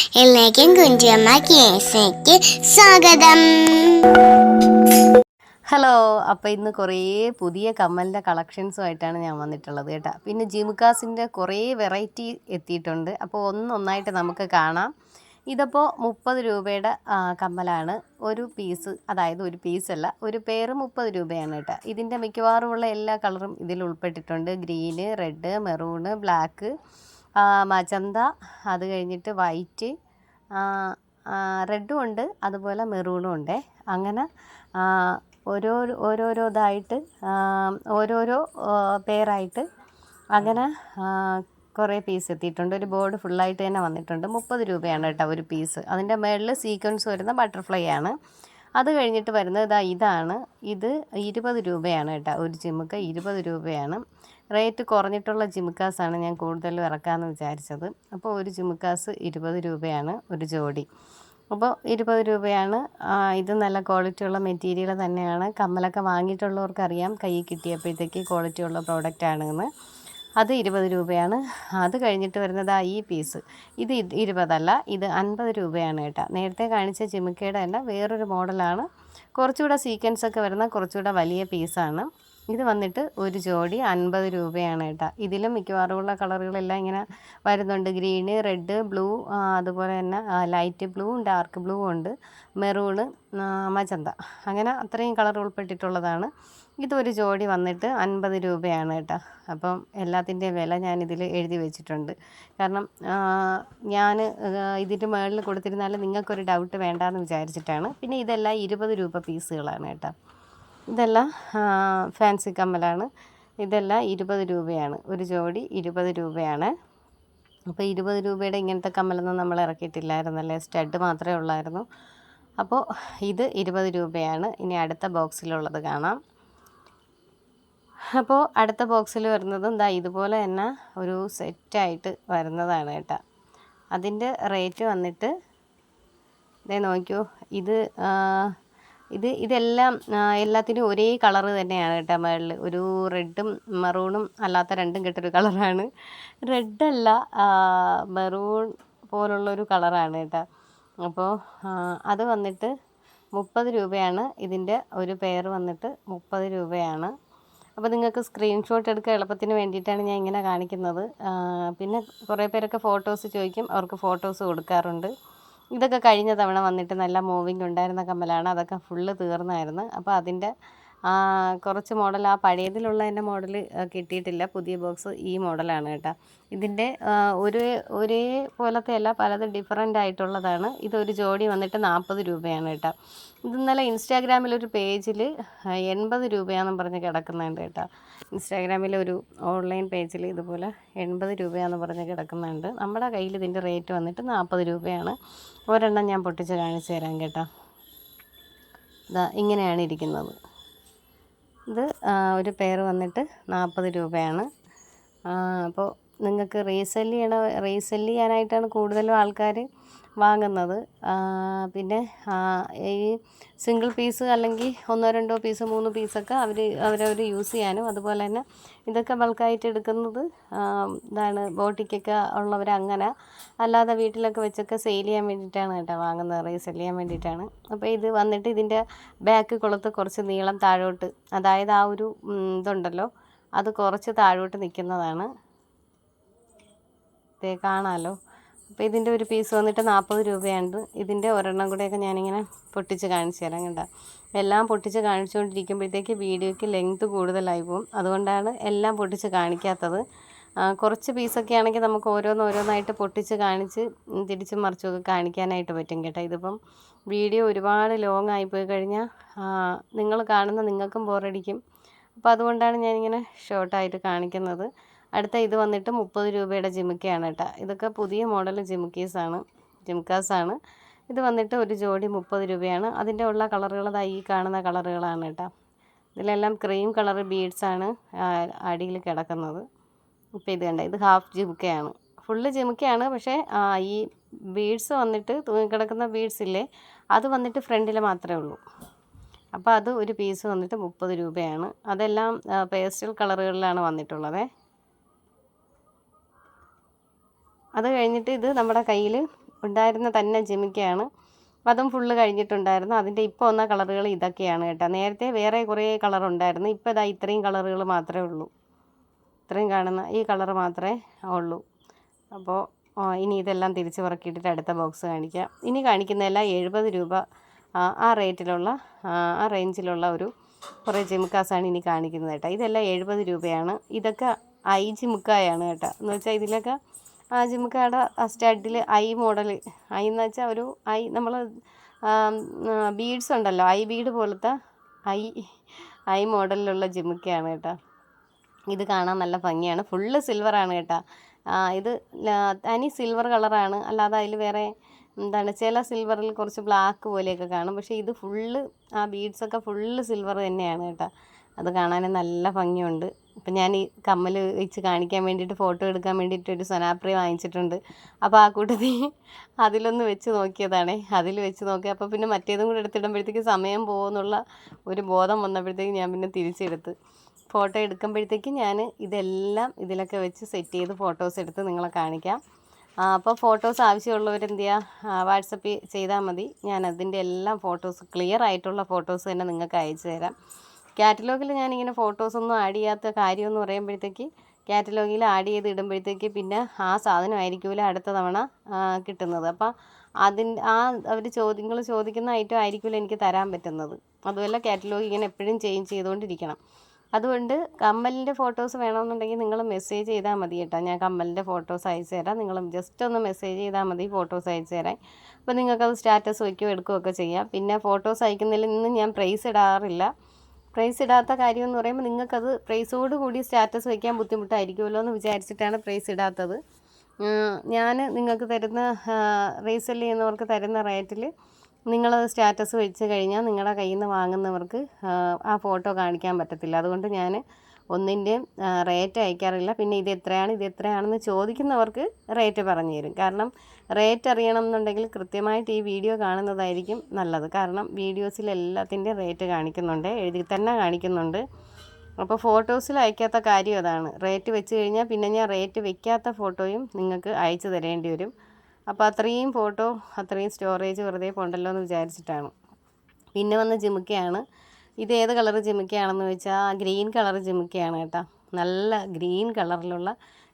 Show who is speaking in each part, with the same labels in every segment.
Speaker 1: എല്ലാവർക്കും കുഞ്ചിയമ്മ കേസയ്ക്ക് സ്വാഗതം.
Speaker 2: ഹലോ അപ്പോൾ ഇന്ന് കുറേ പുതിയ കമ്മലിന്റെ കളക്ഷൻസുമായിട്ടാണ് ഞാൻ വന്നിട്ടുള്ളത് കേട്ടോ. പിന്നെ ജിമുക്കാസിന്റെ കുറേ വെറൈറ്റി എത്തിയിട്ടുണ്ട്. അപ്പോൾ ഒന്നൊന്നായിട്ട് നമുക്ക് കാണാം. ഇതിപ്പോൾ മുപ്പത് രൂപയുടെ കമ്മലാണ്. ഒരു പീസ് അതായത് ഒരു പീസല്ല ഒരു പേര് മുപ്പത് രൂപയാണ് കേട്ടോ. ഇതിന്റെ മിക്കവാറുമുള്ള എല്ലാ കളറും ഇതിൽ ഉൾപ്പെട്ടിട്ടുണ്ട്. Green red maroon black. Magenta അത് കഴിഞ്ഞിട്ട് വൈറ്റ് റെഡും ഉണ്ട് അതുപോലെ മെറൂണും ഉണ്ട്. അങ്ങനെ ഓരോ ഓരോരോ ഇതായിട്ട് ഓരോരോ പേരായിട്ട് അങ്ങനെ കുറേ പീസ് എത്തിയിട്ടുണ്ട്. ഒരു ബോർഡ് ഫുള്ളായിട്ട് തന്നെ വന്നിട്ടുണ്ട്. മുപ്പത് രൂപയാണ് കേട്ടോ ഒരു പീസ്. അതിന്റെ മേളിൽ സീക്വൻസ് വരുന്ന ബട്ടർഫ്ലൈ ആണ്. അത് കഴിഞ്ഞിട്ട് വരുന്നത് ഇതാ ഇതാണ്. ഇത് ഇരുപത് രൂപയാണ് കേട്ടോ. ഒരു ചിമ്മുക്ക് ഇരുപത് രൂപയാണ്. റേറ്റ് കുറഞ്ഞിട്ടുള്ള ജിമുക്കാസാണ് ഞാൻ കൂടുതലും ഇറക്കാമെന്ന് വിചാരിച്ചത്. അപ്പോൾ ഒരു ജിമുക്കാസ് ഇരുപത് രൂപയാണ് ഒരു ജോഡി. അപ്പോൾ ഇരുപത് രൂപയാണ്. ഇത് നല്ല ക്വാളിറ്റിയുള്ള മെറ്റീരിയൽ തന്നെയാണ്. കമ്മലൊക്കെ വാങ്ങിയിട്ടുള്ളവർക്ക് അറിയാം കൈ കിട്ടിയപ്പോഴത്തേക്ക് ക്വാളിറ്റിയുള്ള പ്രോഡക്റ്റ് ആണെന്ന്. അത് ഇരുപത് രൂപയാണ്. അത് കഴിഞ്ഞിട്ട് വരുന്നത് ആ ഈ പീസ് ഇത് ഇരുപതല്ല ഇത് അൻപത് രൂപയാണ് കേട്ടോ. നേരത്തെ കാണിച്ച ജിമുക്കയുടെ തന്നെ വേറൊരു മോഡലാണ് കുറച്ചുകൂടെ സീക്വൻസ് ഒക്കെ വരുന്ന കുറച്ചുകൂടെ വലിയ പീസാണ് ഇത് വന്നിട്ട് ഒരു ജോഡി അൻപത് രൂപയാണ് കേട്ടോ. ഇതിലും മിക്കവാറുമുള്ള കളറുകളെല്ലാം ഇങ്ങനെ വരുന്നുണ്ട്. ഗ്രീന് റെഡ് ബ്ലൂ അതുപോലെ തന്നെ ലൈറ്റ് ബ്ലൂ ഡാർക്ക് ബ്ലൂ ഉണ്ട്. Maroon magenta. അങ്ങനെ അത്രയും കളർ ഉൾപ്പെട്ടിട്ടുള്ളതാണ്. ഇതൊരു ജോഡി വന്നിട്ട് അൻപത് രൂപയാണ് കേട്ടോ. അപ്പം എല്ലാത്തിന്റെയും വില ഞാനിതിൽ എഴുതി വെച്ചിട്ടുണ്ട്. കാരണം ഞാൻ ഇതിന്റെ മുകളിൽ കൊടുത്തിരുന്നാൽ നിങ്ങൾക്കൊരു ഡൗട്ട് വേണ്ടാന്ന് വിചാരിച്ചിട്ടാണ്. പിന്നെ ഇതെല്ലാം ഇരുപത് രൂപ പീസുകളാണ് കേട്ടോ. ഇതെല്ലാം ഫാൻസി കമ്മലാണ്. ഇതെല്ലാം ഇരുപത് രൂപയാണ്. ഒരു ജോഡി ഇരുപത് രൂപയാണ്. അപ്പോൾ ഇരുപത് രൂപയുടെ ഇങ്ങനത്തെ കമ്മലൊന്നും നമ്മൾ ഇറക്കിയിട്ടില്ലായിരുന്നല്ലേ? സ്റ്റഡ് മാത്രമേ ഉള്ളായിരുന്നു. അപ്പോൾ ഇത് ഇരുപത് രൂപയാണ്. ഇനി അടുത്ത ബോക്സിലുള്ളത് കാണാം. അപ്പോൾ അടുത്ത ബോക്സിൽ വരുന്നതും ദാ ഇതുപോലെ തന്നെ ഒരു സെറ്റായിട്ട് വരുന്നതാണ് കേട്ടോ. അതിന്റെ റേറ്റ് വന്നിട്ട് ഇതേ നോക്കിയോ ഇത് ഇത് ഇതെല്ലാം എല്ലാത്തിനും ഒരേ കളറ് തന്നെയാണ് കേട്ടോ മുകളിൽ ഒരു റെഡും മെറൂണും അല്ലാത്ത രണ്ടും കെട്ടൊരു കളറാണ്. റെഡല്ല മെറൂൺ പോലുള്ളൊരു കളറാണ് കേട്ടോ. അപ്പോൾ അത് വന്നിട്ട് മുപ്പത് രൂപയാണ്. ഇതിന്റെ ഒരു പെയർ വന്നിട്ട് മുപ്പത് രൂപയാണ്. അപ്പോൾ നിങ്ങൾക്ക് സ്ക്രീൻഷോട്ട് എടുക്കുക എളുപ്പത്തിന് വേണ്ടിയിട്ടാണ് ഞാൻ ഇങ്ങനെ കാണിക്കുന്നത്. പിന്നെ കുറേ പേരൊക്കെ ഫോട്ടോസ് ചോദിക്കും അവർക്ക് ഫോട്ടോസ് കൊടുക്കാറുണ്ട്. ഇതൊക്കെ കഴിഞ്ഞ തവണ വന്നിട്ട് നല്ല മൂവിങ് ഉണ്ടായിരുന്ന കമ്മലാണ്. അതൊക്കെ ഫുള്ള് തീർന്നായിരുന്നു. അപ്പോൾ അതിന്റെ കുറച്ച് മോഡൽ ആ പഴയതിലുള്ള എന്റെ മോഡൽ കിട്ടിയിട്ടില്ല. പുതിയ ബോക്സ് ഈ മോഡലാണ് കേട്ടോ. ഇതിന്റെ ഒരു ഒരേ പോലത്തെ അല്ല പലത് ഡിഫറെന്റ് ആയിട്ടുള്ളതാണ്. ഇതൊരു ജോഡി വന്നിട്ട് നാൽപ്പത് രൂപയാണ് കേട്ടോ. ഇത് ഇന്നലെ ഇൻസ്റ്റാഗ്രാമിലൊരു പേജിൽ എൺപത് രൂപയാണെന്ന് പറഞ്ഞ് കിടക്കുന്നുണ്ട് കേട്ടോ. ഇൻസ്റ്റാഗ്രാമിൽ ഒരു ഓൺലൈൻ പേജിൽ ഇതുപോലെ എൺപത് രൂപയാണെന്ന് പറഞ്ഞ് കിടക്കുന്നുണ്ട്. നമ്മുടെ കയ്യിൽ ഇതിന്റെ റേറ്റ് വന്നിട്ട് നാൽപ്പത് രൂപയാണ്. ഒരെണ്ണം ഞാൻ പൊട്ടിച്ച് കാണിച്ചു തരാം കേട്ടോ. ഇതാ ഇങ്ങനെയാണ് ഇരിക്കുന്നത്. ഇത് ഒരു പെയർ വന്നിട്ട് നാൽപ്പത് രൂപയാണ്. അപ്പോൾ നിങ്ങൾക്ക് റീസെൽ ചെയ്യണ റീസെൽ ചെയ്യാനായിട്ടാണ് കൂടുതലും ആൾക്കാർ വാങ്ങുന്നത്. പിന്നെ ഈ സിംഗിൾ പീസ് അല്ലെങ്കിൽ ഒന്നോ രണ്ടോ പീസ് മൂന്ന് പീസൊക്കെ അവർ അവരവർ യൂസ് ചെയ്യാനും അതുപോലെ തന്നെ ഇതൊക്കെ ബൾക്കായിട്ട് എടുക്കുന്നത് ഇതാണ് ബോട്ടിക്കൊക്കെ ഉള്ളവർ അങ്ങനെ. അല്ലാതെ വീട്ടിലൊക്കെ വെച്ചൊക്കെ സെയിൽ ചെയ്യാൻ വേണ്ടിയിട്ടാണ് കേട്ടോ വാങ്ങുന്നത് റീസെൽ ചെയ്യാൻ വേണ്ടിയിട്ടാണ്. അപ്പോൾ ഇത് വന്നിട്ട് ഇതിന്റെ ബാക്ക് കൊളുത്ത് കുറച്ച് നീളം താഴോട്ട് അതായത് ആ ഒരു ഇതുണ്ടല്ലോ അത് കുറച്ച് താഴോട്ട് നിൽക്കുന്നതാണ്. ദേ കാണാമല്ലോ അപ്പോൾ ഇതിന്റെ ഒരു പീസ് വന്നിട്ട് നാൽപ്പത് രൂപയാണ് ഇതിന്റെ ഒരെണ്ണം കൂടെയൊക്കെ ഞാനിങ്ങനെ പൊട്ടിച്ച് കാണിച്ചു തരാം കേട്ടോ എല്ലാം പൊട്ടിച്ച് കാണിച്ചുകൊണ്ടിരിക്കുമ്പോഴത്തേക്ക് വീഡിയോയ്ക്ക് ലെങ്ത് കൂടുതലായി പോകും അതുകൊണ്ടാണ് എല്ലാം പൊട്ടിച്ച് കാണിക്കാത്തത്. കുറച്ച് പീസൊക്കെ ആണെങ്കിൽ നമുക്ക് ഓരോന്നോരോന്നായിട്ട് പൊട്ടിച്ച് കാണിച്ച് തിരിച്ച് മറിച്ചൊക്കെ കാണിക്കാനായിട്ട് പറ്റും കേട്ടോ. ഇതിപ്പം വീഡിയോ ഒരുപാട് ലോങ് ആയിപ്പോയി കഴിഞ്ഞാൽ നിങ്ങൾ കാണുന്ന നിങ്ങൾക്കും ബോറടിക്കും അപ്പോൾ അതുകൊണ്ടാണ് ഞാനിങ്ങനെ ഷോർട്ടായിട്ട് കാണിക്കുന്നത്. അടുത്ത ഇത് വന്നിട്ട് മുപ്പത് രൂപയുടെ ജിമിക്കയാണ് കേട്ടോ. ഇതൊക്കെ പുതിയ മോഡൽ ജിമിക്കീസാണ് ആണ് ഇത് വന്നിട്ട് ഒരു ജോഡി മുപ്പത് രൂപയാണ്. അതിന്റെ ഉള്ള കളറുകൾ ദാ ഈ കാണുന്ന കളറുകളാണ് കേട്ടോ. ഇതിലെല്ലാം ക്രീം കളർ ബീഡ്സ് ആണ് അടിയിൽ കിടക്കുന്നത്. ഇപ്പോൾ ഇത് കണ്ട ഇത് ഹാഫ് ജിമുക്കയാണ്. ഫുള്ള് ജിമുക്കയാണ് പക്ഷേ ഈ ബീഡ്സ് വന്നിട്ട് തൂങ്ങിക്കിടക്കുന്ന ബീഡ്സ് ഇല്ലേ അത് വന്നിട്ട് ഫ്രണ്ടിൽ മാത്രമേ ഉള്ളൂ. അപ്പോൾ അത് ഒരു പീസ് വന്നിട്ട് മുപ്പത് രൂപയാണ്. അതെല്ലാം പേസ്റ്റൽ കളറുകളിലാണ് വന്നിട്ടുള്ളത്. അത് കഴിഞ്ഞിട്ട് ഇത് നമ്മുടെ കയ്യിൽ ഉണ്ടായിരുന്ന തന്നെ ജിമിക്കയാണ്. അതും ഫുള്ള് കഴിഞ്ഞിട്ടുണ്ടായിരുന്നു. അതിന്റെ ഇപ്പോൾ വന്ന കളറുകൾ ഇതൊക്കെയാണ് കേട്ടോ. നേരത്തെ വേറെ കുറേ കളർ ഉണ്ടായിരുന്നു. ഇപ്പോൾ ഇതാ ഇത്രയും കളറുകൾ മാത്രമേ ഉള്ളൂ. ഇത്രയും കാണുന്ന ഈ കളർ മാത്രമേ ഉള്ളൂ. അപ്പോൾ ഇനി ഇതെല്ലാം തിരിച്ച് പറക്കിയിട്ടിട്ട് അടുത്ത ബോക്സ് കാണിക്കാം. ഇനി കാണിക്കുന്നതെല്ലാം എഴുപത് രൂപ ആ, റേറ്റിലുള്ള ആ റേഞ്ചിലുള്ള ഒരു കുറേ ജിമുക്കാസാണ് ഇനി കാണിക്കുന്നത് കേട്ടോ. ഇതെല്ലാം എഴുപത് രൂപയാണ്. ഇതൊക്കെ ഐ ജിമുക്കായാണ് കേട്ടോ. എന്ന് വെച്ചാൽ ഇതിലൊക്കെ ആ ജിമുക്കയുടെ സ്റ്റഡിൽ ഐ മോഡൽ ഐ എന്ന് വെച്ചാൽ ഒരു ഐ നമ്മൾ ബീഡ്സ് ഉണ്ടല്ലോ. ഐ ബീഡ് പോലത്തെ ഐ ഐ മോഡലിലുള്ള ജിമുക്കയാണ് കേട്ടോ. ഇത് കാണാൻ നല്ല ഭംഗിയാണ്. ഫുള്ള് സിൽവറാണ് കേട്ടോ. ഇത് തനി സിൽവർ കളറാണ്. അല്ലാതെ അതിൽ വേറെ എന്താണ് ചില സിൽവറിൽ കുറച്ച് ബ്ലാക്ക് പോലെയൊക്കെ കാണും. പക്ഷേ ഇത് ഫുള്ള് ആ ബീഡ്സൊക്കെ ഫുള്ള് സിൽവർ തന്നെയാണ് കേട്ടോ. അത് കാണാൻ നല്ല ഭംഗിയുണ്ട്. ഇപ്പം ഞാൻ ഈ കമ്മൽ വെച്ച് കാണിക്കാൻ വേണ്ടിയിട്ട് ഫോട്ടോ എടുക്കാൻ വേണ്ടിയിട്ട് ഒരു സനാപ്രി വാങ്ങിച്ചിട്ടുണ്ട്. അപ്പോൾ ആ കൂട്ടത്തിൽ അതിലൊന്ന് വെച്ച് നോക്കിയതാണേ. അതിൽ വെച്ച് നോക്കി അപ്പോൾ പിന്നെ മറ്റേതും കൂടെ എടുത്തിടുമ്പോഴത്തേക്ക് സമയം പോകുമെന്നുള്ള ഒരു ബോധം വന്നപ്പോഴത്തേക്ക് ഞാൻ പിന്നെ തിരിച്ചെടുത്ത്. ഫോട്ടോ എടുക്കുമ്പോഴത്തേക്ക് ഞാൻ ഇതെല്ലാം ഇതിലൊക്കെ വെച്ച് സെറ്റ് ചെയ്ത് ഫോട്ടോസ് എടുത്ത് നിങ്ങളെ കാണിക്കാം. അപ്പോൾ ഫോട്ടോസ് ആവശ്യമുള്ളവർ എന്ത് ചെയ്യുക വാട്സപ്പിൽ ചെയ്താൽ മതി. ഞാൻ അതിന്റെ എല്ലാം ഫോട്ടോസ് ക്ലിയർ ആയിട്ടുള്ള ഫോട്ടോസ് തന്നെ നിങ്ങൾക്ക് അയച്ചു തരാം. കാറ്റലോഗിൽ ഞാനിങ്ങനെ ഫോട്ടോസൊന്നും ആഡ് ചെയ്യാത്ത കാര്യമെന്ന് പറയുമ്പോഴത്തേക്ക് കാറ്റലോഗിൽ ആഡ് ചെയ്ത് ഇടുമ്പോഴത്തേക്ക് പിന്നെ ആ സാധനമായിരിക്കില്ല അടുത്ത തവണ കിട്ടുന്നത്. അപ്പം അതിൻ ആ അവർ ചോദ്യങ്ങൾ ചോദിക്കുന്ന ഐറ്റം ആയിരിക്കില്ല എനിക്ക് തരാൻ പറ്റുന്നത്. അതുമല്ല കാറ്റലോഗ് ഇങ്ങനെ എപ്പോഴും ചേഞ്ച് ചെയ്തുകൊണ്ടിരിക്കണം അതുകൊണ്ട് കമ്മലിന്റെ ഫോട്ടോസ് വേണമെന്നുണ്ടെങ്കിൽ നിങ്ങൾ മെസ്സേജ് ചെയ്താൽ മതി കേട്ടോ. ഞാൻ കമ്മലിന്റെ ഫോട്ടോസ് അയച്ചു തരാം. നിങ്ങൾ ജസ്റ്റ് ഒന്ന് മെസ്സേജ് ചെയ്താൽ മതി ഫോട്ടോസ് അയച്ചു തരാൻ. അപ്പോൾ നിങ്ങൾക്കത് സ്റ്റാറ്റസ് വയ്ക്കുകയോ എടുക്കുകയോ ഒക്കെ ചെയ്യാം. പിന്നെ ഫോട്ടോസ് അയക്കുന്നതിൽ നിന്ന് ഞാൻ പ്രൈസ് ഇടാറില്ല. പ്രൈസ് ഇടാത്ത കാര്യം എന്ന് പറയുമ്പോൾ നിങ്ങൾക്കത് പ്രൈസോട് കൂടി സ്റ്റാറ്റസ് വയ്ക്കാൻ ബുദ്ധിമുട്ടായിരിക്കുമല്ലോ എന്ന് വിചാരിച്ചിട്ടാണ് പ്രൈസ് ഇടാത്തത്. ഞാൻ നിങ്ങൾക്ക് തരുന്ന റീസെൽ ചെയ്യുന്നവർക്ക് തരുന്ന റേറ്റിൽ നിങ്ങളത് സ്റ്റാറ്റസ് വെച്ച് കഴിഞ്ഞാൽ നിങ്ങളുടെ കയ്യിൽ നിന്ന് വാങ്ങുന്നവർക്ക് ആ ഫോട്ടോ കാണിക്കാൻ പറ്റത്തില്ല. അതുകൊണ്ട് ഞാൻ ഒന്നിന്റെയും റേറ്റ് അയക്കാറില്ല. പിന്നെ ഇത് എത്രയാണ് ഇത് എത്രയാണെന്ന് ചോദിക്കുന്നവർക്ക് റേറ്റ് പറഞ്ഞു തരും. കാരണം റേറ്റ് അറിയണം എന്നുണ്ടെങ്കിൽ കൃത്യമായിട്ട് ഈ വീഡിയോ കാണുന്നതായിരിക്കും നല്ലത്. കാരണം വീഡിയോസിൽ എല്ലാത്തിന്റെയും റേറ്റ് കാണിക്കുന്നുണ്ട് എഴുതി തന്നെ കാണിക്കുന്നുണ്ട്. അപ്പോൾ ഫോട്ടോസിൽ അയക്കാത്ത കാര്യം അതാണ്. റേറ്റ് വെച്ച് കഴിഞ്ഞാൽ പിന്നെ ഞാൻ റേറ്റ് വെക്കാത്ത ഫോട്ടോയും നിങ്ങൾക്ക് അയച്ചു തരേണ്ടി വരും. അപ്പോൾ അത്രയും ഫോട്ടോ അത്രയും സ്റ്റോറേജ് വെറുതെ പോണ്ടല്ലോ എന്ന് വിചാരിച്ചിട്ടാണ്. പിന്നെ വന്ന് ജിമുക്കയാണ്. ഇത് ഏത് കളർ ജിമിക്കയാണെന്ന് വെച്ചാൽ ഗ്രീൻ കളർ ജിമിക്കയാണ് കേട്ടോ. നല്ല ഗ്രീൻ കളറിലുള്ള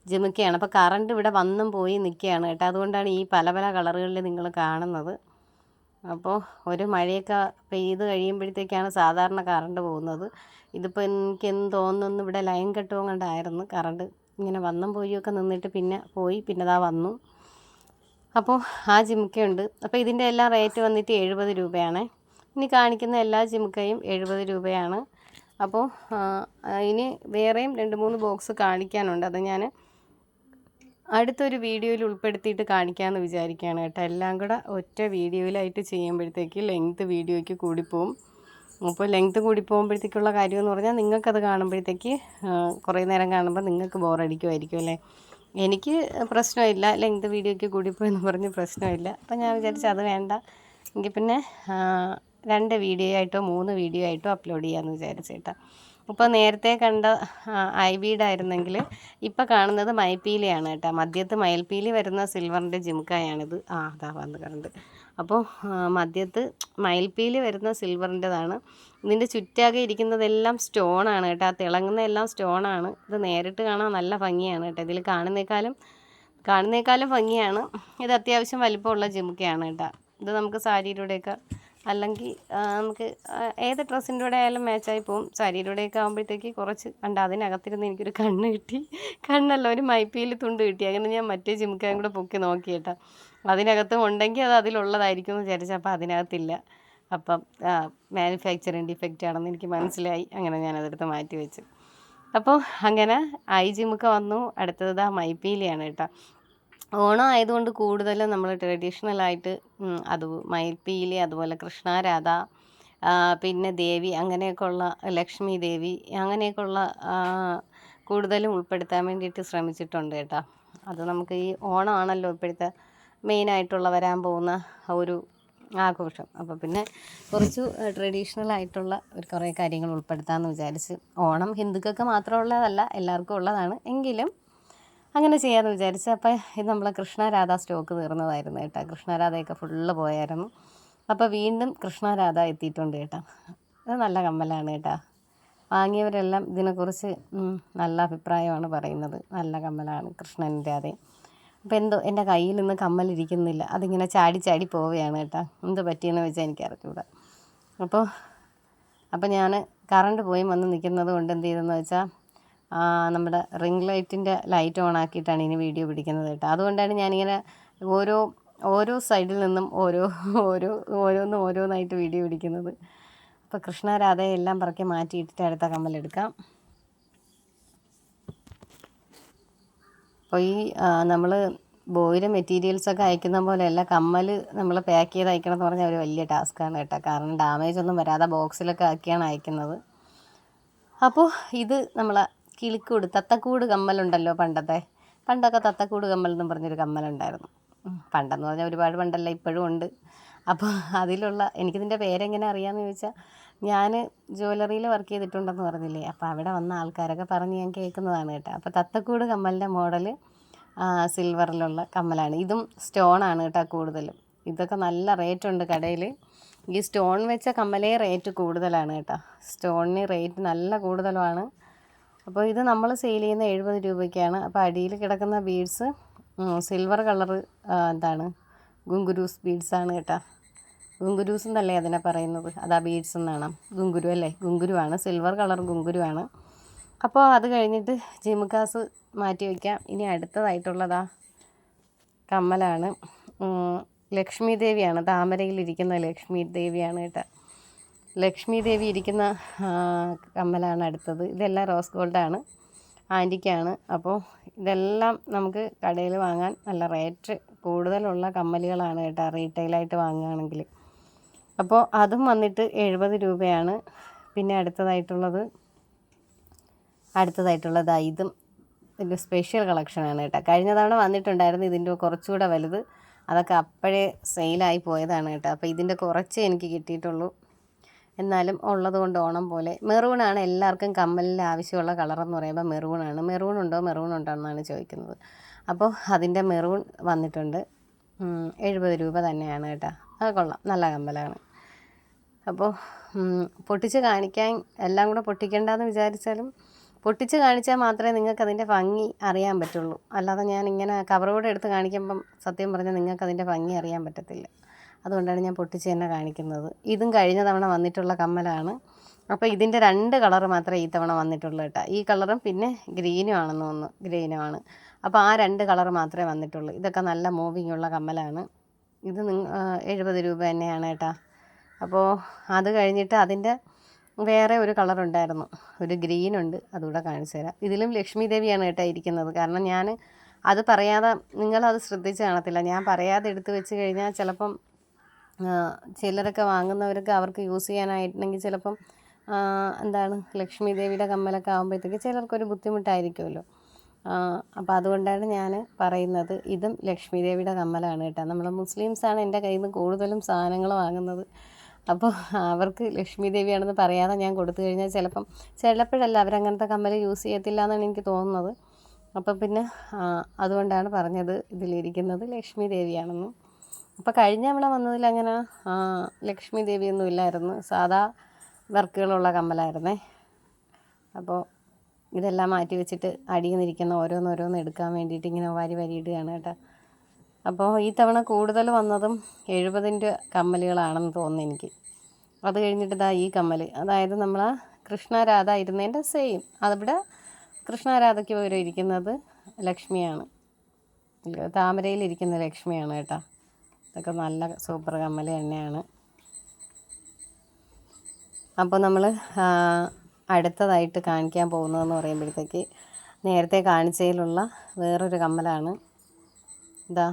Speaker 2: ജിമിക്കയാണ്. അപ്പോൾ കറണ്ട് ഇവിടെ വന്നും പോയി നിൽക്കുകയാണ് കേട്ടോ. അതുകൊണ്ടാണ് ഈ പല പല കളറുകളിൽ നിങ്ങൾ കാണുന്നത്. അപ്പോൾ ഒരു മഴയൊക്കെ പെയ്ത് കഴിയുമ്പോഴത്തേക്കാണ് സാധാരണ കറണ്ട് പോകുന്നത്. ഇതിപ്പോൾ എനിക്ക് തോന്നുന്നു ഇവിടെ ലൈൻ കെട്ടും കണ്ടായിരുന്നു. കറണ്ട് ഇങ്ങനെ വന്നും പോയൊക്കെ നിന്നിട്ട് പിന്നെ പോയി പിന്നെ ദാ വന്നു. അപ്പോൾ ആ ജിമിക്കയുണ്ട്. അപ്പോൾ ഇതിന്റെ എല്ലാം റേറ്റ് വന്നിട്ട് എഴുപത് രൂപയാണ്. ഇനി കാണിക്കുന്ന എല്ലാ ജിമുക്കയും എഴുപത് രൂപയാണ്. അപ്പോൾ ഇനി വേറെയും രണ്ട് മൂന്ന് ബോക്സ് കാണിക്കാനുണ്ട്. അത് ഞാൻ അടുത്തൊരു വീഡിയോയിൽ ഉൾപ്പെടുത്തിയിട്ട് കാണിക്കാമെന്ന് വിചാരിക്കുകയാണ് കേട്ടോ. എല്ലാം കൂടെ ഒറ്റ വീഡിയോയിലായിട്ട് ചെയ്യുമ്പോഴത്തേക്ക് ലെങ്ത് വീഡിയോയ്ക്ക് കൂടിപ്പോവും. അപ്പോൾ ലെങ്ത് കൂടി പോകുമ്പോഴത്തേക്കുള്ള കാര്യം എന്ന് പറഞ്ഞാൽ നിങ്ങൾക്കത് കാണുമ്പോഴത്തേക്ക് കുറേ നേരം കാണുമ്പോൾ നിങ്ങൾക്ക് ബോറടിക്കുമായിരിക്കും അല്ലേ? എനിക്ക് പ്രശ്നമില്ല. ലെങ്ത് വീഡിയോയ്ക്ക് കൂടിപ്പോയെന്ന് പറഞ്ഞ് പ്രശ്നമില്ല. അപ്പോൾ ഞാൻ വിചാരിച്ചു അത് വേണ്ട. എങ്കിൽ പിന്നെ രണ്ട് വീഡിയോ ആയിട്ടോ മൂന്ന് വീഡിയോ ആയിട്ടോ അപ്ലോഡ് ചെയ്യാമെന്ന് വിചാരിച്ചേട്ടാ ഇപ്പോൾ നേരത്തെ കണ്ട ഐബീഡായിരുന്നെങ്കിൽ ഇപ്പോൾ കാണുന്നത് മൈപ്പീലിയാണ് കേട്ടോ. മദ്യത്ത് മയൽപ്പീലി വരുന്ന സിൽവറിന്റെ ജിമുക്കായാണിത് ആ അതാ വന്ന് കണ്ട്. അപ്പോൾ മദ്യത്ത് മയിൽപ്പീലി വരുന്ന സിൽവറിന്റെതാണ് ഇതിന്റെ ചുറ്റാകെ ഇരിക്കുന്നതെല്ലാം സ്റ്റോണാണ് കേട്ടോ. ആ തിളങ്ങുന്ന എല്ലാം സ്റ്റോണാണ്. ഇത് നേരിട്ട് കാണാൻ നല്ല ഭംഗിയാണ് കേട്ടോ. ഇതിൽ കാണുന്നേക്കാളും കാണുന്നേക്കാളും ഭംഗിയാണ്. ഇത് അത്യാവശ്യം വലിപ്പമുള്ള ജിമുക്കയാണ് കേട്ടോ. ഇത് നമുക്ക് സാരിയിലൂടെയൊക്കെ അല്ലെങ്കിൽ നമുക്ക് ഏത് ഡ്രസ്സിന്റെ കൂടെ ആയാലും മാച്ചായി പോകും സാരിയിലൂടെയൊക്കെ ആകുമ്പോഴത്തേക്ക് കുറച്ച് കണ്ട അതിനകത്തിരുന്ന് എനിക്കൊരു കണ്ണ് കിട്ടി. കണ്ണല്ല ഒരു മൈപ്പിയിൽ തുണ്ട് കിട്ടി. അങ്ങനെ ഞാൻ മറ്റേ ചിമുക്കാൻ കൂടെ പൊക്കി നോക്കി കേട്ടോ. അതിനകത്തും ഉണ്ടെങ്കിൽ അത് അതിലുള്ളതായിരിക്കും എന്ന് വിചാരിച്ചു. അപ്പോൾ അതിനകത്തില്ല. അപ്പം മാനുഫാക്ചറിങ് ഡിഫക്റ്റ് ആണെന്ന് എനിക്ക് മനസ്സിലായി. അങ്ങനെ ഞാൻ ഞാനതെടുത്ത് മാറ്റി വെച്ചു. അപ്പോൾ അങ്ങനെ ഐ ജിമുക്ക വന്നു. അടുത്തത് ആ മൈപ്പീലിയാണ് കേട്ടോ. ഓണം ആയതുകൊണ്ട് കൂടുതലും നമ്മൾ ട്രഡീഷണൽ ആയിട്ട് അത് മയിൽപ്പീലി അതുപോലെ കൃഷ്ണാരാധ രാധ പിന്നെ ദേവി അങ്ങനെയൊക്കെ ഉള്ള ലക്ഷ്മി ദേവി അങ്ങനെയൊക്കെ ഉള്ള കൂടുതലും ഉൾപ്പെടുത്താൻ വേണ്ടിയിട്ട് ശ്രമിച്ചിട്ടുണ്ട് കേട്ടോ. അത് നമുക്ക് ഈ ഓണമാണല്ലോ ഇപ്പോഴത്തെ മെയിനായിട്ടുള്ള വരാൻ പോകുന്ന ഒരു ആഘോഷം. അപ്പോൾ പിന്നെ കുറച്ച് ട്രഡീഷണൽ ആയിട്ടുള്ള ഒരു കുറേ കാര്യങ്ങൾ ഉൾപ്പെടുത്താമെന്ന് വിചാരിച്ച് ഓണം ഹിന്ദുക്കൾക്ക് മാത്രമുള്ളതല്ല എല്ലാവർക്കും ഉള്ളതാണ്. എങ്കിലും അങ്ങനെ ചെയ്യാമെന്ന് വിചാരിച്ചു അപ്പോൾ ഇത് നമ്മളെ കൃഷ്ണരാധ സ്റ്റോക്ക് തീർന്നതായിരുന്നു കേട്ടോ. കൃഷ്ണരാധയൊക്കെ ഫുള്ള് പോയായിരുന്നു. അപ്പോൾ വീണ്ടും കൃഷ്ണരാധ എത്തിയിട്ടുണ്ട് കേട്ടോ. അത് നല്ല കമ്മലാണ് കേട്ടോ. വാങ്ങിയവരെല്ലാം ഇതിനെക്കുറിച്ച് നല്ല അഭിപ്രായമാണ് പറയുന്നത്. നല്ല കമ്മലാണ് കൃഷ്ണന്റെ അതേ അപ്പോൾ എന്തോ എന്റെ കയ്യിൽ നിന്ന് കമ്മലിരിക്കുന്നില്ല അതിങ്ങനെ ചാടി ചാടി പോവുകയാണ് കേട്ടോ. എന്ത് പറ്റിയെന്ന് വെച്ചാൽ എനിക്ക് അപ്പോൾ അപ്പോൾ ഞാൻ കറണ്ട് പോയി വന്ന് നിൽക്കുന്നത് കൊണ്ട് എന്ത് ചെയ്തെന്ന് വെച്ചാൽ നമ്മുടെ റിംഗ് ലൈറ്റിന്റെ ലൈറ്റ് ഓൺ ആക്കിയിട്ടാണ് ഇനി വീഡിയോ പിടിക്കുന്നത് കേട്ടോ. അതുകൊണ്ടാണ് ഞാനിങ്ങനെ ഓരോ ഓരോ സൈഡിൽ നിന്നും ഓരോ ഓരോ ഓരോന്നും ഓരോന്നായിട്ട് വീഡിയോ പിടിക്കുന്നത്. അപ്പോൾ കൃഷ്ണരാധയെ എല്ലാം പറക്കി മാറ്റിയിട്ടിട്ട് അടുത്ത കമ്മലെടുക്കാം അപ്പോൾ ഈ നമ്മൾ ബോയിലെ മെറ്റീരിയൽസൊക്കെ അയക്കുന്ന പോലെയല്ല കമ്മൽ നമ്മൾ പാക്ക് ചെയ്ത് അയക്കണം എന്ന് പറഞ്ഞാൽ ഒരു വലിയ ടാസ്ക്കാണ് കേട്ടോ. കാരണം ഡാമേജ് ഒന്നും വരാതെ ബോക്സിലൊക്കെ ആക്കിയാണ് അയക്കുന്നത്. അപ്പോൾ ഇത് നമ്മളെ കിളിക്കൂട് തത്തക്കൂട് കമ്മലുണ്ടല്ലോ പണ്ടത്തെ? പണ്ടൊക്കെ തത്തക്കൂട് കമ്മൽ എന്നും പറഞ്ഞൊരു കമ്മലുണ്ടായിരുന്നു. പണ്ടെന്ന് പറഞ്ഞാൽ ഒരുപാട് പണ്ടല്ല ഇപ്പോഴും ഉണ്ട്. അപ്പോൾ അതിലുള്ള എനിക്കിതിന്റെ പേരെങ്ങനെ അറിയാമെന്ന് ചോദിച്ചാൽ ഞാൻ ജ്വല്ലറിയിൽ വർക്ക് ചെയ്തിട്ടുണ്ടെന്ന് പറഞ്ഞില്ലേ? അപ്പോൾ അവിടെ വന്ന ആൾക്കാരൊക്കെ പറഞ്ഞ് ഞാൻ കേൾക്കുന്നതാണ് കേട്ടോ. അപ്പോൾ തത്തക്കൂട് കമ്മലിന്റെ മോഡൽ സിൽവറിലുള്ള കമ്മലാണ്. ഇതും സ്റ്റോണാണ് കേട്ടോ കൂടുതലും. ഇതൊക്കെ നല്ല റേറ്റ് ഉണ്ട് കടയിൽ ഈ സ്റ്റോൺ വെച്ച കമ്മലേ റേറ്റ് കൂടുതലാണ് കേട്ടോ. സ്റ്റോണിന് റേറ്റ് നല്ല കൂടുതലുമാണ്. അപ്പോൾ ഇത് നമ്മൾ സെയിൽ ചെയ്യുന്ന എഴുപത് രൂപയ്ക്കാണ്. അപ്പോൾ അടിയിൽ കിടക്കുന്ന ബീഡ്സ് സിൽവർ കളർ എന്താണ്? ഗുങ്കുരൂസ് ബീഡ്സാണ് കേട്ടോ. ഗുങ്കുരൂസ് എന്നല്ലേ അതിനെ പറയുന്നത്? അതാ ബീഡ്സ് എന്നാണ്. ഗുങ്കുരു അല്ലേ? ഗുങ്കുരുവാണ്. സിൽവർ കളർ ഗുങ്കുരുവാണ്. അപ്പോൾ അത് കഴിഞ്ഞിട്ട് ജിമുക്കാസ് മാറ്റി വയ്ക്കാം ഇനി അടുത്തതായിട്ടുള്ളതാ കമ്മലാണ്. ലക്ഷ്മി ദേവിയാണ്. താമരയിലിരിക്കുന്ന ലക്ഷ്മി ദേവിയാണ് കേട്ടോ. ലക്ഷ്മി ദേവി ഇരിക്കുന്ന കമ്മലാണ് അടുത്തത്. ഇതെല്ലാം റോസ് ഗോൾഡാണ്. ആന്റിക്കാണ്. അപ്പോൾ ഇതെല്ലാം നമുക്ക് കടയിൽ വാങ്ങാൻ നല്ല റേറ്റ് കൂടുതലുള്ള കമ്മലുകളാണ് കേട്ടോ റീറ്റെയിലായിട്ട് വാങ്ങുകയാണെങ്കിൽ. അപ്പോൾ അതും വന്നിട്ട് എഴുപത് രൂപയാണ്. പിന്നെ അടുത്തതായിട്ടുള്ളത് അടുത്തതായിട്ടുള്ളത് ഇതും. ഒരു സ്പെഷ്യൽ കളക്ഷനാണ് കേട്ടോ. കഴിഞ്ഞ തവണ വന്നിട്ടുണ്ടായിരുന്നു ഇതിന്റെ കുറച്ചുകൂടെ വലുത്. അതൊക്കെ അപ്പോഴേ സെയിലായി പോയതാണ് കേട്ടോ. അപ്പോൾ ഇതിന്റെ കുറച്ച് എനിക്ക് കിട്ടിയിട്ടുള്ളൂ. എന്നാലും ഉള്ളത് കൊണ്ട് ഓണം പോലെ. മെറൂണാണ് എല്ലാവർക്കും കമ്മലിൽ ആവശ്യമുള്ള കളറെന്ന് പറയുമ്പോൾ മെറൂണാണ്. മെറൂൺ ഉണ്ടോ മെറൂൺ ഉണ്ടോ എന്നാണ് ചോദിക്കുന്നത്. അപ്പോൾ അതിന്റെ മെറൂൺ വന്നിട്ടുണ്ട്. എഴുപത് രൂപ തന്നെയാണ് കേട്ടോ. അത് കൊള്ളാം. നല്ല കമ്മലാണ്. അപ്പോൾ പൊട്ടിച്ച് കാണിക്കാൻ എല്ലാം കൂടെ പൊട്ടിക്കേണ്ടതെന്ന് വിചാരിച്ചാലും പൊട്ടിച്ച് കാണിച്ചാൽ മാത്രമേ നിങ്ങൾക്ക് അതിന്റെ ഭംഗി അറിയാൻ പറ്റുള്ളൂ. അല്ലാതെ ഞാൻ ഇങ്ങനെ കവറോടെ എടുത്ത് കാണിക്കുമ്പം സത്യം പറഞ്ഞാൽ നിങ്ങൾക്ക് അതിന്റെ ഭംഗി അറിയാൻ പറ്റത്തില്ല. അതുകൊണ്ടാണ് ഞാൻ പൊട്ടിച്ച് തന്നെ കാണിക്കുന്നത്. ഇതും കഴിഞ്ഞ തവണ വന്നിട്ടുള്ള കമ്മലാണ്. അപ്പോൾ ഇതിന്റെ രണ്ട് കളർ മാത്രമേ ഈ തവണ വന്നിട്ടുള്ളൂ കേട്ടോ. ഈ കളറും പിന്നെ ഗ്രീനും ആണെന്ന് തോന്നുന്നു ഗ്രീനുമാണ് അപ്പോൾ ആ രണ്ട് കളർ മാത്രമേ വന്നിട്ടുള്ളൂ. ഇതൊക്കെ നല്ല മൂവിങ് ഉള്ള കമ്മലാണ്. ഇത് എഴുപത് രൂപ തന്നെയാണ് കേട്ടോ. അപ്പോൾ അത് കഴിഞ്ഞിട്ട് അതിന്റെ വേറെ ഒരു കളർ ഉണ്ടായിരുന്നു. ഒരു ഗ്രീൻ ഉണ്ട് അതുകൂടെ കാണിച്ചു തരാം. ഇതിലും ലക്ഷ്മി ദേവിയാണ് കേട്ടോ ഇരിക്കുന്നത്. കാരണം ഞാൻ അത് പറയാതെ നിങ്ങളത് ശ്രദ്ധിച്ച് കാണത്തില്ല. ഞാൻ പറയാതെ എടുത്ത് വെച്ച് കഴിഞ്ഞാൽ ചിലപ്പം ചിലരൊക്കെ വാങ്ങുന്നവർക്ക് അവർക്ക് യൂസ് ചെയ്യാനായിട്ടുണ്ടെങ്കിൽ ചിലപ്പം എന്താണ് ലക്ഷ്മി ദേവിയുടെ കമ്മലൊക്കെ ആകുമ്പോഴത്തേക്ക് ചിലർക്കൊരു ബുദ്ധിമുട്ടായിരിക്കുമല്ലോ. അപ്പോൾ അതുകൊണ്ടാണ് ഞാൻ പറയുന്നത് ഇതും ലക്ഷ്മി ദേവിയുടെ കമ്മലാണ് കേട്ടോ. നമ്മൾ മുസ്ലിംസാണ് എന്റെ കയ്യിൽ നിന്ന് കൂടുതലും സാധനങ്ങൾ വാങ്ങുന്നത്. അപ്പോൾ അവർക്ക് ലക്ഷ്മി ദേവിയാണെന്ന് പറയാതെ ഞാൻ കൊടുത്തു കഴിഞ്ഞാൽ ചിലപ്പം ചിലപ്പോഴല്ല അവരങ്ങനത്തെ കമ്മൽ യൂസ് ചെയ്യത്തില്ല എന്നാണ് എനിക്ക് തോന്നുന്നത്. അപ്പം പിന്നെ അതുകൊണ്ടാണ് പറഞ്ഞത് ഇതിലിരിക്കുന്നത് ലക്ഷ്മി ദേവിയാണെന്ന്. അപ്പോൾ കഴിഞ്ഞ തവണ വന്നതിൽ അങ്ങനെ ലക്ഷ്മി ദേവിയൊന്നും ഇല്ലായിരുന്നു. സാധാ വർക്കുകളുള്ള കമ്മലായിരുന്നേ. അപ്പോൾ ഇതെല്ലാം മാറ്റി വെച്ചിട്ട് അടിയിൽ നിന്നിരിക്കുന്ന ഓരോന്നോരോന്ന് എടുക്കാൻ വേണ്ടിയിട്ട് ഇങ്ങനെ വാരി വരി ഇടുകയാണ് കേട്ടോ. അപ്പോൾ ഈ തവണ കൂടുതൽ വന്നതും എഴുപതിന്റെ കമ്മലുകളാണെന്ന് തോന്നുന്നു എനിക്ക്. അത് കഴിഞ്ഞിട്ട് ഇതാ ഈ കമ്മൽ അതായത് നമ്മൾ കൃഷ്ണരാധ ഇരുന്നതിന്റെ സെയിം. അതിവിടെ കൃഷ്ണാരാധയ്ക്ക് പകരം ഇരിക്കുന്നത് ലക്ഷ്മിയാണ്. താമരയിൽ ഇരിക്കുന്ന ലക്ഷ്മിയാണ് കേട്ടോ. ഇതൊക്കെ നല്ല സൂപ്പർ കമ്മൽ തന്നെയാണ്. അപ്പോൾ നമ്മൾ അടുത്തതായിട്ട് കാണിക്കാൻ പോകുന്നതെന്ന് പറയുമ്പോഴത്തേക്ക് നേരത്തെ കാണിച്ചതിലുള്ള വേറൊരു കമ്മലാണ്. ഇതാ.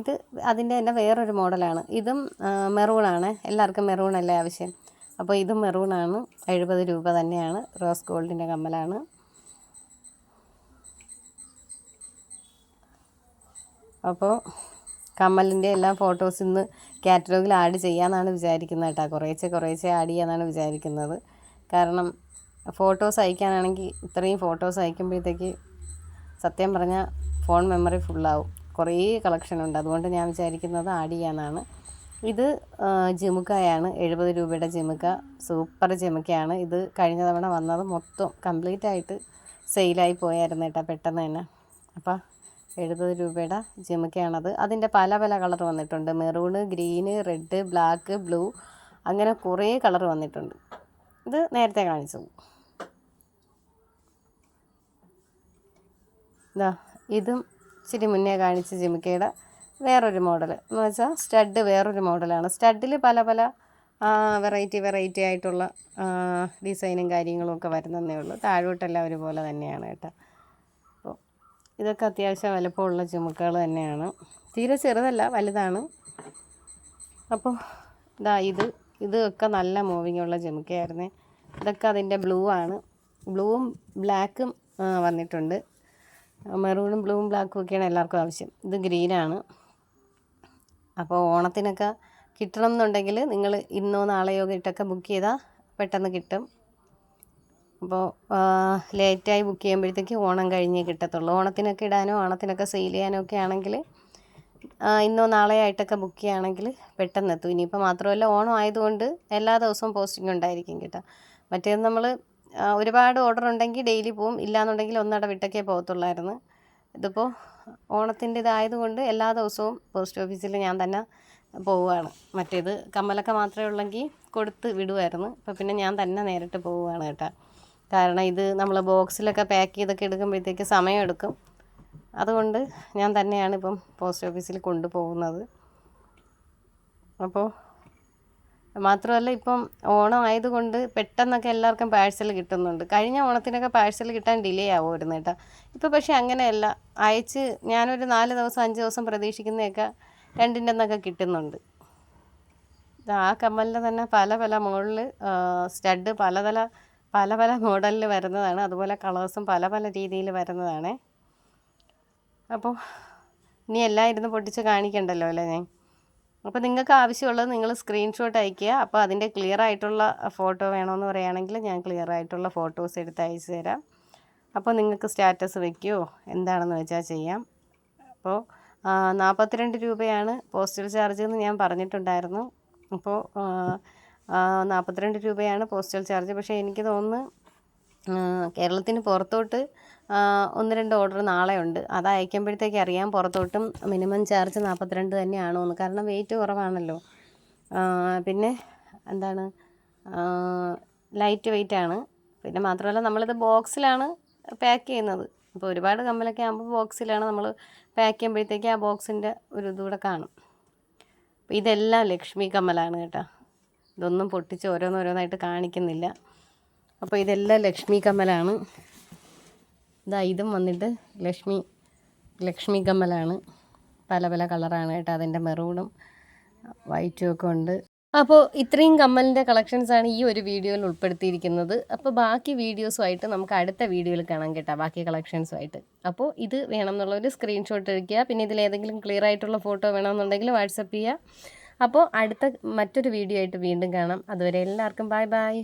Speaker 2: ഇത് അതിന്റെ തന്നെ വേറൊരു മോഡലാണ്. ഇതും മെറൂണാണ് എല്ലാവർക്കും മെറൂണല്ലേ ആവശ്യം? അപ്പോൾ ഇതും മെറൂണാണ് എഴുപത് രൂപ തന്നെയാണ്. റോസ് ഗോൾഡിന്റെ കമ്മലാണ്. അപ്പോൾ കമ്മലിന്റെ എല്ലാം ഫോട്ടോസ് ഇന്ന് കാറ്റലോഗിൽ ആഡ് ചെയ്യാമെന്നാണ് വിചാരിക്കുന്നത് കേട്ടോ. കുറേശ്ശെ കുറേശ്ശെ ആഡ് ചെയ്യാമെന്നാണ് വിചാരിക്കുന്നത്. കാരണം ഫോട്ടോസ് അയക്കാനാണെങ്കിൽ ഇത്രയും ഫോട്ടോസ് അയക്കുമ്പോഴത്തേക്ക് സത്യം പറഞ്ഞാൽ ഫോൺ മെമ്മറി ഫുള്ളാവും. കുറേ കളക്ഷൻ ഉണ്ട്. അതുകൊണ്ട് ഞാൻ വിചാരിക്കുന്നത് ആഡ് ചെയ്യാനാണ് ഇത് ജിമുക്കയാണ്. എഴുപത് രൂപയുടെ ജിമുക്ക. സൂപ്പർ ജിമുക്കയാണ്. ഇത് കഴിഞ്ഞ തവണ വന്നത് മൊത്തം കംപ്ലീറ്റ് ആയിട്ട് സെയിലായി പോയായിരുന്നു കേട്ടോ പെട്ടെന്ന് തന്നെ. അപ്പോൾ എഴുപത് രൂപയുടെ ജിമിക്കയാണത്. അതിന്റെ പല പല കളർ വന്നിട്ടുണ്ട്. Maroon green red black blue അങ്ങനെ കുറേ കളർ വന്നിട്ടുണ്ട്. ഇത് നേരത്തെ കാണിച്ചു. ഇതാ ഇതും ഇച്ചിരി മുന്നേ കാണിച്ച ജിമിക്കയുടെ വേറൊരു മോഡൽ. എന്ന് വെച്ചാൽ സ്റ്റഡ് വേറൊരു മോഡലാണ്. സ്റ്റഡിൽ പല പല വെറൈറ്റി വെറൈറ്റി ആയിട്ടുള്ള ഡിസൈനും കാര്യങ്ങളും ഒക്കെ വരുന്നതേ ഉള്ളൂ. താഴോട്ടെല്ലാം ഒരുപോലെ തന്നെയാണ് കേട്ടോ. ഇതൊക്കെ അത്യാവശ്യം വലുപ്പമുള്ള ചുമക്കുകൾ തന്നെയാണ്. തീരെ ചെറുതല്ല വലുതാണ്. അപ്പോൾ ഇതാ ഇത് ഇതൊക്കെ നല്ല മൂവിങ് ഉള്ള ചുമക്കയായിരുന്നേ. ഇതൊക്കെ അതിന്റെ ബ്ലൂ ആണ്. ബ്ലൂവും ബ്ലാക്കും വന്നിട്ടുണ്ട്. മെറൂണും ബ്ലൂവും ബ്ലാക്കും ഒക്കെയാണ് എല്ലാവർക്കും ആവശ്യം. ഇത് ഗ്രീനാണ് അപ്പോൾ ഓണത്തിനൊക്കെ കിട്ടണം എന്നുണ്ടെങ്കിൽ നിങ്ങൾ ഇന്നോ നാളെയോ ഇട്ടൊക്കെ ബുക്ക് ചെയ്താൽ പെട്ടെന്ന് കിട്ടും. അപ്പോൾ ലേറ്റായി ബുക്ക് ചെയ്യുമ്പോഴത്തേക്ക് ഓണം കഴിഞ്ഞേ കിട്ടത്തുള്ളൂ. ഓണത്തിനൊക്കെ ഇടാനോ ഓണത്തിനൊക്കെ സെയിൽ ചെയ്യാനോ ഒക്കെ ആണെങ്കിൽ ഇന്നോ നാളെ ആയിട്ടൊക്കെ ബുക്ക് ചെയ്യുകയാണെങ്കിൽ പെട്ടെന്ന് എത്തും. ഇനിയിപ്പോൾ മാത്രമല്ല ഓണം ആയതുകൊണ്ട് എല്ലാ ദിവസവും പോസ്റ്റിംഗ് ഉണ്ടായിരിക്കും കേട്ടോ. മറ്റേത് നമ്മൾ ഒരുപാട് ഓർഡർ ഉണ്ടെങ്കിൽ ഡെയിലി പോവും. ഇല്ലാന്നുണ്ടെങ്കിൽ ഒന്നട വിട്ടൊക്കെ പോകത്തുള്ളായിരുന്നു. ഇതിപ്പോൾ ഓണത്തിന്റെ ഇതായതുകൊണ്ട് എല്ലാ ദിവസവും പോസ്റ്റ് ഓഫീസിൽ ഞാൻ തന്നെ പോവുകയാണ്. മറ്റേത് കമ്മലൊക്കെ മാത്രമേ ഉള്ളെങ്കിൽ കൊടുത്ത് വിടുമായിരുന്നു. ഇപ്പോൾ പിന്നെ ഞാൻ തന്നെ നേരിട്ട് പോവുകയാണ് കേട്ടോ. കാരണം ഇത് നമ്മൾ ബോക്സിലൊക്കെ പാക്ക് ചെയ്തൊക്കെ എടുക്കുമ്പോഴത്തേക്ക് സമയം എടുക്കും അതുകൊണ്ട് ഞാൻ തന്നെയാണ് ഇപ്പം പോസ്റ്റ് ഓഫീസിൽ കൊണ്ടുപോകുന്നത്. അപ്പോൾ മാത്രമല്ല ഇപ്പം ഓണം ആയതുകൊണ്ട് പെട്ടെന്നൊക്കെ എല്ലാവർക്കും പാഴ്സൽ കിട്ടുന്നുണ്ട്. കഴിഞ്ഞ ഓണത്തിനൊക്കെ പാഴ്സൽ കിട്ടാൻ ഡിലേ ആവുമായിരുന്നു കേട്ടോ. ഇപ്പോൾ പക്ഷേ അങ്ങനെയല്ല. അയച്ച് ഞാനൊരു നാല് ദിവസം അഞ്ച് ദിവസം പ്രതീക്ഷിക്കുന്നതൊക്കെ രണ്ടിന്റെ ഒന്നൊക്കെ കിട്ടുന്നുണ്ട്. ആ കമ്മലിന്റെ തന്നെ പല പല മുകളിൽ സ്റ്റഡ് പല പല പല പല മോഡലിൽ വരുന്നതാണ്. അതുപോലെ കളേഴ്സും പല പല രീതിയിൽ വരുന്നതാണ്. അപ്പോൾ ഇനി എല്ലാം ഇരുന്ന് പൊട്ടിച്ച് കാണിക്കണ്ടല്ലോ അല്ലേ ഞാൻ? അപ്പോൾ നിങ്ങൾക്ക് ആവശ്യമുള്ളത് നിങ്ങൾ സ്ക്രീൻഷോട്ട് അയയ്ക്കുക. അപ്പോൾ അതിന്റെ ക്ലിയർ ആയിട്ടുള്ള ഫോട്ടോ വേണമെന്ന് പറയുകയാണെങ്കിൽ ഞാൻ ക്ലിയർ ആയിട്ടുള്ള ഫോട്ടോസ് എടുത്ത് അയച്ചു തരാം. അപ്പോൾ നിങ്ങൾക്ക് സ്റ്റാറ്റസ് വയ്ക്കുകയോ എന്താണെന്ന് വെച്ചാൽ ചെയ്യാം. അപ്പോൾ നാൽപ്പത്തിരണ്ട് രൂപയാണ് പോസ്റ്റൽ ചാർജ് എന്ന് ഞാൻ പറഞ്ഞിട്ടുണ്ടായിരുന്നു. അപ്പോൾ നാൽപ്പത്തിരണ്ട് രൂപയാണ് പോസ്റ്റൽ ചാർജ്. പക്ഷേ എനിക്ക് തോന്നുന്നു കേരളത്തിന് പുറത്തോട്ട് ഒന്ന് രണ്ട് ഓർഡർ നാളെ ഉണ്ട്. അത് അയക്കുമ്പോഴത്തേക്ക് അറിയാം പുറത്തോട്ടും മിനിമം ചാർജ് നാൽപ്പത്തിരണ്ട് തന്നെയാണോ എന്ന്. കാരണം വെയിറ്റ് കുറവാണല്ലോ. പിന്നെ എന്താണ്? ലൈറ്റ് വെയിറ്റ് ആണ്. പിന്നെ മാത്രമല്ല നമ്മളിത് ബോക്സിലാണ് പാക്ക് ചെയ്യുന്നത്. ഇപ്പോൾ ഒരുപാട് കമ്മലൊക്കെ ആകുമ്പോൾ ബോക്സിലാണ് നമ്മൾ പാക്ക് ചെയ്യുമ്പോഴത്തേക്ക് ആ ബോക്സിന്റെ ഒരു ഇതുകൂടെ കാണും. അപ്പോൾ ഇതെല്ലാം ലക്ഷ്മി കമ്മലാണ് കേട്ടോ. ഇതൊന്നും പൊട്ടിച്ച് ഓരോന്നോരോന്നായിട്ട് കാണിക്കുന്നില്ല. അപ്പോൾ ഇതെല്ലാം ലക്ഷ്മി കമ്മലാണ്. ഇതാ ഇതും വന്നിട്ട് ലക്ഷ്മി ലക്ഷ്മി കമ്മലാണ്. പല പല കളറാണ് കേട്ടോ അതിന്റെ മെറൂണും വൈറ്റും ഒക്കെ ഉണ്ട്. അപ്പോൾ ഇത്രയും കമ്മലിന്റെ കളക്ഷൻസാണ് ഈ ഒരു വീഡിയോയിൽ ഉൾപ്പെടുത്തിയിരിക്കുന്നത്. അപ്പോൾ ബാക്കി വീഡിയോസുമായിട്ട് നമുക്ക് അടുത്ത വീഡിയോയിൽ കാണാം കേട്ടോ ബാക്കി കളക്ഷൻസുമായിട്ട് അപ്പോൾ ഇത് വേണം എന്നുള്ളൊരു സ്ക്രീൻഷോട്ട് എടുക്കുക. പിന്നെ ഇതിലേതെങ്കിലും ക്ലിയർ ആയിട്ടുള്ള ഫോട്ടോ വേണമെന്നുണ്ടെങ്കിൽ വാട്സപ്പ് ചെയ്യുക. അപ്പോൾ അടുത്ത മറ്റൊരു വീഡിയോ ആയിട്ട് വീണ്ടും കാണാം. അതുവരെ എല്ലാവർക്കും ബൈ ബൈ